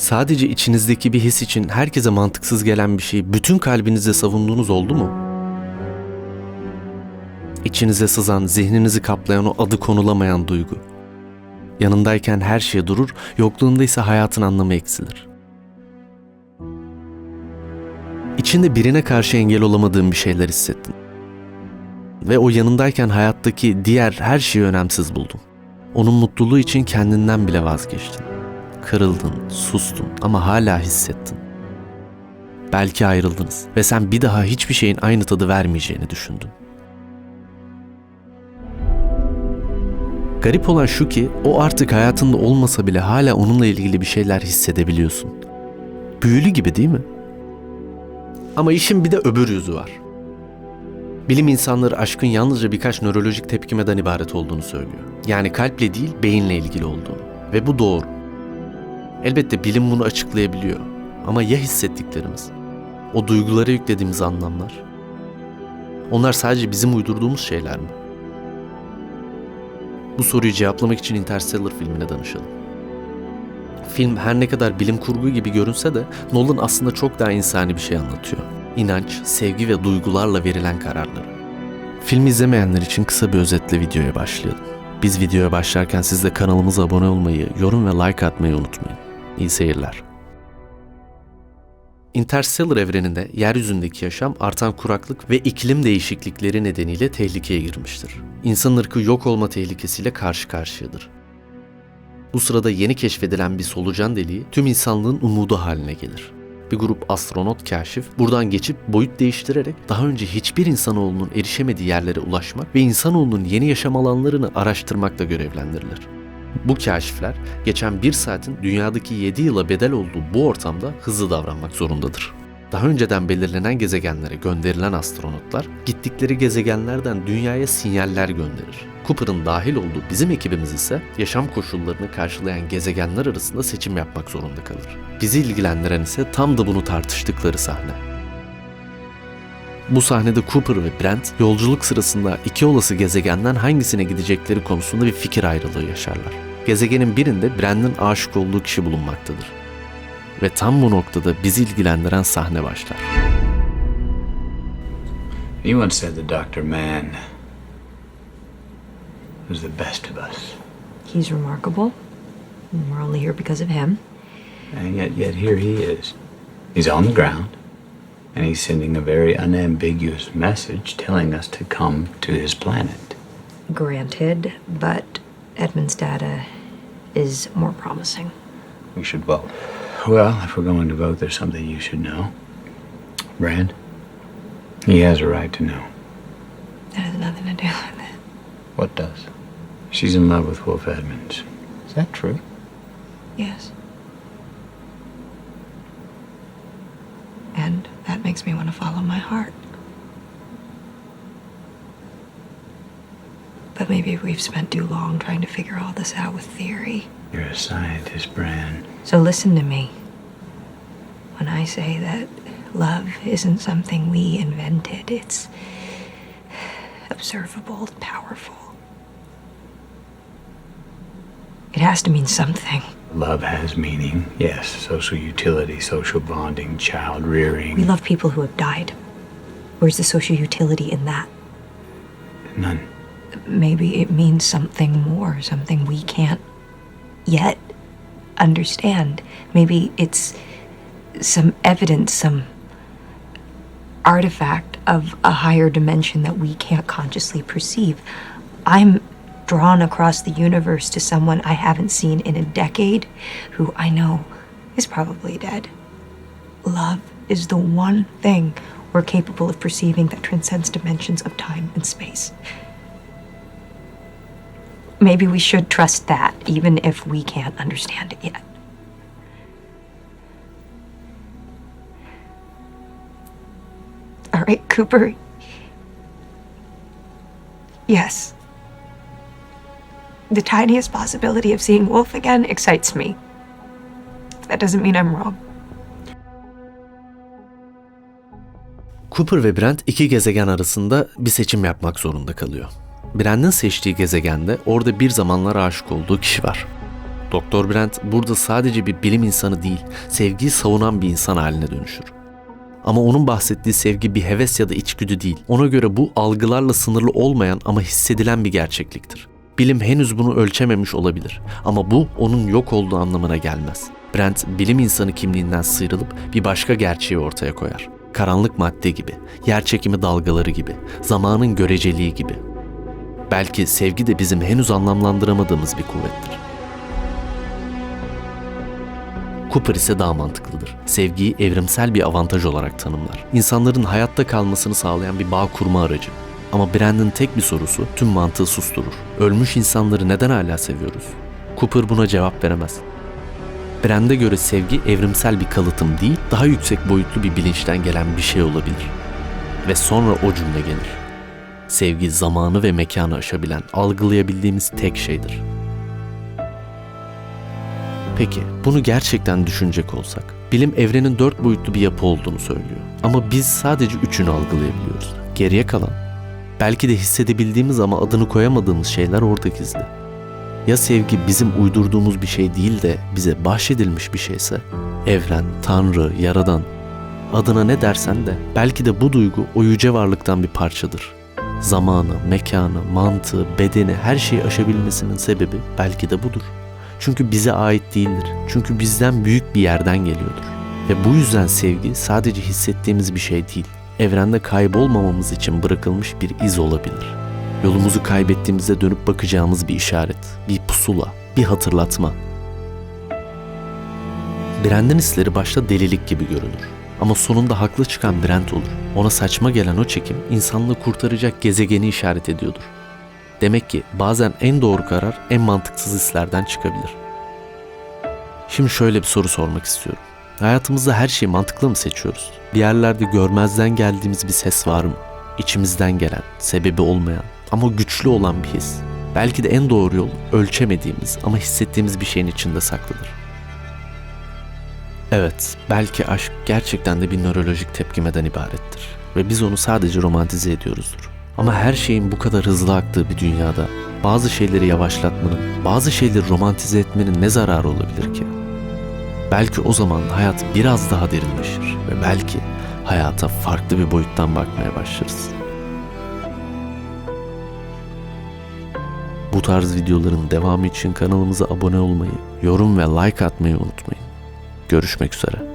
Sadece içinizdeki bir his için herkese mantıksız gelen bir şeyi bütün kalbinizle savunduğunuz oldu mu? İçinize sızan, zihninizi kaplayan o adı konulamayan duygu. Yanındayken her şey durur, yokluğunda ise hayatın anlamı eksilir. İçinde birine karşı engel olamadığın bir şeyler hissettin. Ve o yanındayken hayattaki diğer her şeyi önemsiz buldun. Onun mutluluğu için kendinden bile vazgeçtin. Kırıldın, sustun ama hala hissettin. Belki ayrıldınız ve sen bir daha hiçbir şeyin aynı tadı vermeyeceğini düşündün. Garip olan şu ki o artık hayatında olmasa bile hala onunla ilgili bir şeyler hissedebiliyorsun. Büyülü gibi değil mi? Ama işin bir de öbür yüzü var. Bilim insanları aşkın yalnızca birkaç nörolojik tepkimeden ibaret olduğunu söylüyor. Yani kalple değil, beyinle ilgili olduğunu. Ve bu doğru. Elbette bilim bunu açıklayabiliyor. Ama ya hissettiklerimiz? O duygulara yüklediğimiz anlamlar? Onlar sadece bizim uydurduğumuz şeyler mi? Bu soruyu cevaplamak için Interstellar filmine danışalım. Film her ne kadar bilim kurgu gibi görünse de Nolan aslında çok daha insani bir şey anlatıyor. İnanç, sevgi ve duygularla verilen kararları. Film izlemeyenler için kısa bir özetle videoya başlayalım. Biz videoya başlarken siz de kanalımıza abone olmayı, yorum ve like atmayı unutmayın. İyi seyirler. Interstellar evreninde yeryüzündeki yaşam artan kuraklık ve iklim değişiklikleri nedeniyle tehlikeye girmiştir. İnsan ırkı yok olma tehlikesiyle karşı karşıyadır. Bu sırada yeni keşfedilen bir solucan deliği tüm insanlığın umudu haline gelir. Bir grup astronot kaşif buradan geçip boyut değiştirerek daha önce hiçbir insanoğlunun erişemediği yerlere ulaşmak ve insanoğlunun yeni yaşam alanlarını araştırmakla görevlendirilir. Bu kaşifler geçen bir saatin dünyadaki 7 yıla bedel olduğu bu ortamda hızlı davranmak zorundadır. Daha önceden belirlenen gezegenlere gönderilen astronotlar gittikleri gezegenlerden dünyaya sinyaller gönderir. Cooper'ın dahil olduğu bizim ekibimiz ise yaşam koşullarını karşılayan gezegenler arasında seçim yapmak zorunda kalır. Bizi ilgilendiren ise tam da bunu tartıştıkları sahne. Bu sahnede Cooper ve Brent yolculuk sırasında iki olası gezegenden hangisine gidecekleri konusunda bir fikir ayrılığı yaşarlar. Gezegenin birinde Brent'in aşık olduğu kişi bulunmaktadır. Ve tam bu noktada bizi ilgilendiren sahne başlar. You once said the Dr. Mann was the best of us. He's remarkable. and We're only here because of him. And yet, yet here he is. He's on the ground, and he's sending a very unambiguous message telling us to come to his planet. Granted, but Edmund's data is more promising. We should vote. Well, if we're going to vote, there's something you should know. Brand, he has a right to know. That has nothing to do with it. What does? She's in love with Wolf Edmonds. Is that true? Yes. And that makes me want to follow my heart. But maybe we've spent too long trying to figure all this out with theory. You're a scientist, Brand. So listen to me. When I say that love isn't something we invented, it's observable, powerful. It has to mean something. Love has meaning, yes. Social utility, social bonding, child rearing. We love people who have died. Where's the social utility in that? None. Maybe it means something more, something we can't yet understand. Maybe it's some evidence, some artifact of a higher dimension that we can't consciously perceive. I'm drawn across the universe to someone I haven't seen in a decade who I know is probably dead. Love is the one thing we're capable of perceiving that transcends dimensions of time and space. Maybe we should trust that, even if we can't understand it yet. All right, Cooper. Yes. The tiniest possibility of seeing Wolf again excites me. That doesn't mean I'm wrong. Cooper ve Brent iki gezegen arasında bir seçim yapmak zorunda kalıyor. Brent'in seçtiği gezegende orada bir zamanlar aşık olduğu kişi var. Doktor Brent burada sadece bir bilim insanı değil, sevgiyi savunan bir insan haline dönüşür. Ama onun bahsettiği sevgi bir heves ya da içgüdü değil. Ona göre bu algılarla sınırlı olmayan ama hissedilen bir gerçekliktir. Bilim henüz bunu ölçememiş olabilir ama bu onun yok olduğu anlamına gelmez. Brent bilim insanı kimliğinden sıyrılıp bir başka gerçeği ortaya koyar. Karanlık madde gibi, yer çekimi dalgaları gibi, zamanın göreceliği gibi. Belki sevgi de bizim henüz anlamlandıramadığımız bir kuvvettir. Cooper ise daha mantıklıdır. Sevgiyi evrimsel bir avantaj olarak tanımlar. İnsanların hayatta kalmasını sağlayan bir bağ kurma aracı. Ama Brand'in tek bir sorusu tüm mantığı susturur. Ölmüş insanları neden hala seviyoruz? Cooper buna cevap veremez. Brand'e göre sevgi evrimsel bir kalıtım değil, daha yüksek boyutlu bir bilinçten gelen bir şey olabilir. Ve sonra o cümle gelir. Sevgi zamanı ve mekanı aşabilen, algılayabildiğimiz tek şeydir. Peki bunu gerçekten düşünecek olsak, bilim evrenin dört boyutlu bir yapı olduğunu söylüyor. Ama biz sadece üçünü algılayabiliyoruz. Geriye kalan, belki de hissedebildiğimiz ama adını koyamadığımız şeyler orada gizli. Ya sevgi bizim uydurduğumuz bir şey değil de bize bahşedilmiş bir şeyse, evren, tanrı, yaradan, adına ne dersen de belki de bu duygu o yüce varlıktan bir parçadır. Zamanı, mekanı, mantığı, bedeni her şeyi aşabilmesinin sebebi belki de budur. Çünkü bize ait değildir. Çünkü bizden büyük bir yerden geliyordur. Ve bu yüzden sevgi sadece hissettiğimiz bir şey değil. Evrende kaybolmamamız için bırakılmış bir iz olabilir. Yolumuzu kaybettiğimizde dönüp bakacağımız bir işaret, bir pusula, bir hatırlatma. Brand'in hisleri başta delilik gibi görünür. Ama sonunda haklı çıkan Brand olur. Ona saçma gelen o çekim insanlığı kurtaracak gezegeni işaret ediyordur. Demek ki bazen en doğru karar en mantıksız hislerden çıkabilir. Şimdi şöyle bir soru sormak istiyorum. Hayatımızda her şeyi mantıklı mı seçiyoruz? Bir yerlerde görmezden geldiğimiz bir ses var mı? İçimizden gelen, sebebi olmayan ama güçlü olan bir his. Belki de en doğru yol ölçemediğimiz ama hissettiğimiz bir şeyin içinde saklıdır. Evet, belki aşk gerçekten de bir nörolojik tepkimeden ibarettir ve biz onu sadece romantize ediyoruzdur. Ama her şeyin bu kadar hızlı aktığı bir dünyada bazı şeyleri yavaşlatmanın, bazı şeyleri romantize etmenin ne zararı olabilir ki? Belki o zaman hayat biraz daha derinleşir ve belki hayata farklı bir boyuttan bakmaya başlarız. Bu tarz videoların devamı için kanalımıza abone olmayı, yorum ve like atmayı unutmayın. Görüşmek üzere.